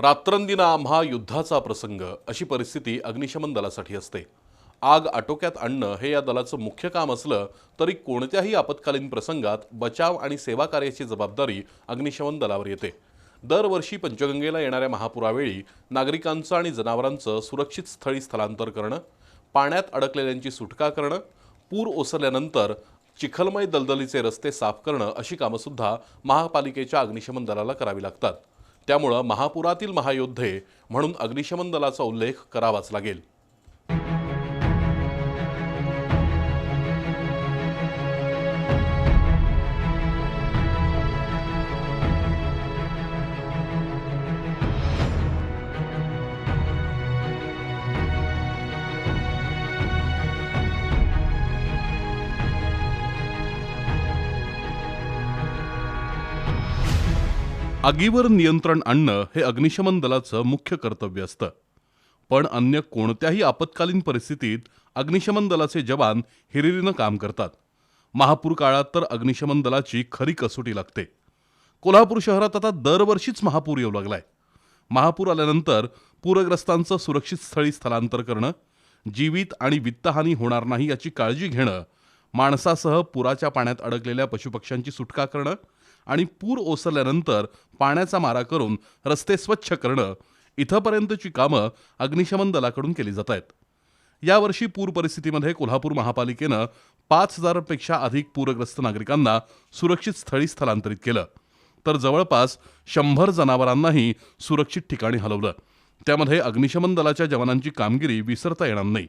रात्रंदिना आम्हा युद्धाचा प्रसंग अशी परिस्थिती अग्निशमन दलासाठी असते. आग आटोक्यात आणणं हे या दलाचं मुख्य काम असलं तरी कोणत्याही आपत्कालीन प्रसंगात बचाव आणि सेवा कार्याची जबाबदारी अग्निशमन दलावर येते. दरवर्षी पंचगंगेला येणाऱ्या महापुरावेळी नागरिकांचं आणि जनावरांचं सुरक्षित स्थळी स्थलांतर करणं पाण्यात अडकलेल्यांची सुटका करणं पूर ओसरल्यानंतर चिखलमय दलदलीचे रस्ते साफ करणं अशी कामंसुद्धा महापालिकेच्या अग्निशमन दलाला करावी लागतात. त्यामुळं महापुरातील महायोद्धे म्हणून अग्निशमन दलाचा उल्लेख करावाच लागेल. आगीवर नियंत्रण आणणं हे अग्निशमन दलाचं मुख्य कर्तव्य असतं. पण अन्य कोणत्याही आपत्कालीन परिस्थितीत अग्निशमन दलाचे जवान हिरिरीनं काम करतात. महापूर काळात तर अग्निशमन दलाची खरी कसोटी लागते. कोल्हापूर शहरात आता दरवर्षीच महापूर येऊ लागलाय. महापूर आल्यानंतर पूरग्रस्तांचं सुरक्षित स्थळी स्थलांतर करणं जीवित आणि वित्तहानी होणार नाही याची काळजी घेणं माणसासह पुराच्या पाण्यात अडकलेल्या पशुपक्ष्यांची सुटका करणं आणि पूर ओसरल्यानंतर पाण्याचा मारा करून रस्ते स्वच्छ करणं इथंपर्यंतची कामं अग्निशमन दलाकडून केली जात आहेत. यावर्षी पूर परिस्थितीमध्ये कोल्हापूर महापालिकेनं पाच हजारपेक्षा अधिक पूरग्रस्त नागरिकांना सुरक्षित स्थळी स्थलांतरित केलं. तर जवळपास शंभर जनावरांनाही सुरक्षित ठिकाणी हलवलं. त्यामध्ये अग्निशमन दलाच्या जवानांची कामगिरी विसरता येणार नाही.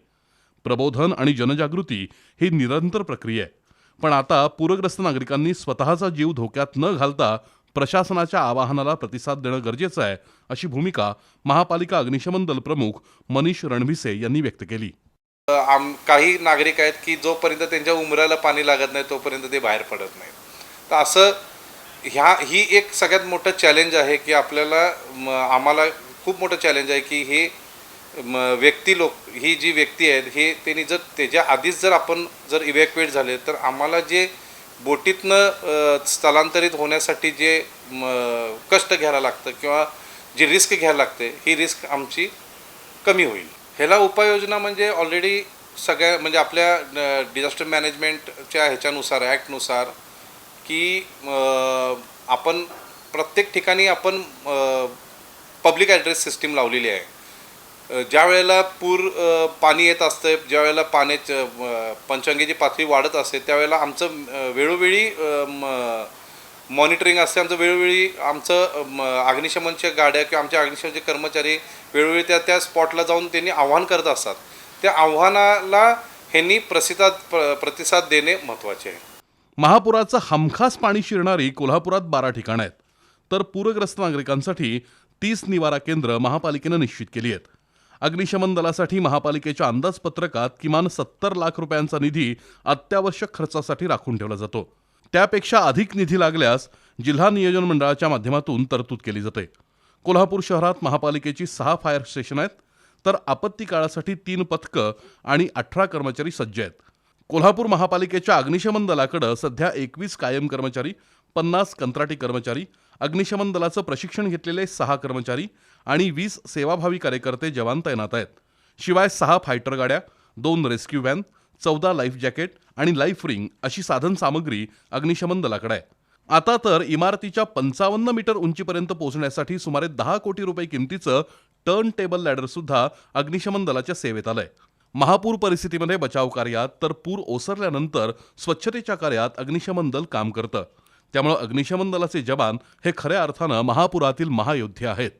प्रबोधन आणि जनजागृती ही निरंतर प्रक्रिया आहे. पण आता पूरग्रस्त नागरिकांनी स्वतःचा जीव धोक्यात न घालता प्रशासनाच्या आवाहनाला प्रतिसाद देणं गरजेचं आहे अशी भूमिका महापालिका अग्निशमन दल प्रमुख मनीष रणभिसे यांनी व्यक्त केली. आम काही नागरिक आहेत की जोपर्यंत त्यांच्या उमराला पाणी लागत नाही तोपर्यंत ते बाहेर पडत नाहीत. तर असं ह्या ही एक सगळ्यात मोठं चॅलेंज आहे की आपल्याला आम्हाला खूप मोठं चॅलेंज आहे की हे व्यक्ती लोक ही जी व्यक्ती आहेत हे त्यांनी जर त्याच्या आधीच जर आपण जर इव्हॅक्युएट झाले तर आम्हाला जे बोटीतनं स्थलांतरित होण्यासाठी जे कष्ट घ्यायला लागतं किंवा जी रिस्क घ्यायला लागते ही रिस्क आमची कमी होईल. ह्याला उपाययोजना म्हणजे ऑलरेडी सगळ्या म्हणजे आपल्या डिझास्टर मॅनेजमेंटच्या ह्याच्यानुसार ॲक्टनुसार की आपण प्रत्येक ठिकाणी आपण पब्लिक ॲड्रेस सिस्टीम लावलेली आहे. ज्या वेळेला पूर पाणी येत असतं ज्या वेळेला पाण्याचं पंचांगीची पातळी वाढत असते त्यावेळेला आमचं वेळोवेळी मॉनिटरिंग असते आमचं वेळोवेळी आमचं अग्निशमनच्या गाड्या किंवा आमच्या अग्निशमनचे कर्मचारी वेळोवेळी त्या त्या स्पॉटला जाऊन त्यांनी आव्हान करत असतात. त्या आव्हानाला ह्यांनी प्रसिद्धात प्र प्रतिसाद देणे महत्त्वाचे आहे. महापुराचं हमखास पाणी शिरणारी कोल्हापुरात बारा ठिकाणं आहेत. तर पूरग्रस्त नागरिकांसाठी तीस निवारा केंद्र महापालिकेनं निश्चित केली आहेत. अग्निशमन दलासाठी महापालिकेच्या अंदाजपत्रकात किमान सत्तर लाख रुपयांचा निधी अत्यावश्यक खर्चासाठी राखून ठेवला जातो. त्यापेक्षा अधिक निधी लागल्यास जिल्हा नियोजन मंडळाच्या माध्यमातून तरतूद केली जाते. कोल्हापूर शहरात महापालिकेची सहा फायर स्टेशन आहेत तर आपत्ती काळासाठी तीन पथकं आणि अठरा कर्मचारी सज्ज आहेत. कोल्हापूर महापालिकेच्या अग्निशमन दलाकडं सध्या एकवीस कायम कर्मचारी पन्नास कंत्राटी कर्मचारी अग्निशमन दलाचं प्रशिक्षण घेतलेले सहा कर्मचारी आणि वीस सेवाभावी कार्यकर्ते जवान तैनात आहेत. शिवाय सहा फायटर गाड्या दोन रेस्क्यू व्हॅन चौदा लाईफ जॅकेट आणि लाईफ रिंग अशी साधन सामग्री अग्निशमन दलाकडे आहे. आता तर इमारतीच्या पंचावन्न मीटर उंचीपर्यंत पोहोचण्यासाठी सुमारे दहा कोटी रुपये किमतीचं टर्न टेबल लॅडर सुद्धा अग्निशमन दलाच्या सेवेत आलंय. महापूर परिस्थितीमध्ये बचाव कार्यात तर पूर ओसरल्यानंतर स्वच्छतेच्या कार्यात अग्निशमन दल काम करतं. त्यामुळे अग्निशमन दलाचे जवान हे खऱ्या अर्थानं महापुरातील महायोद्धे आहेत.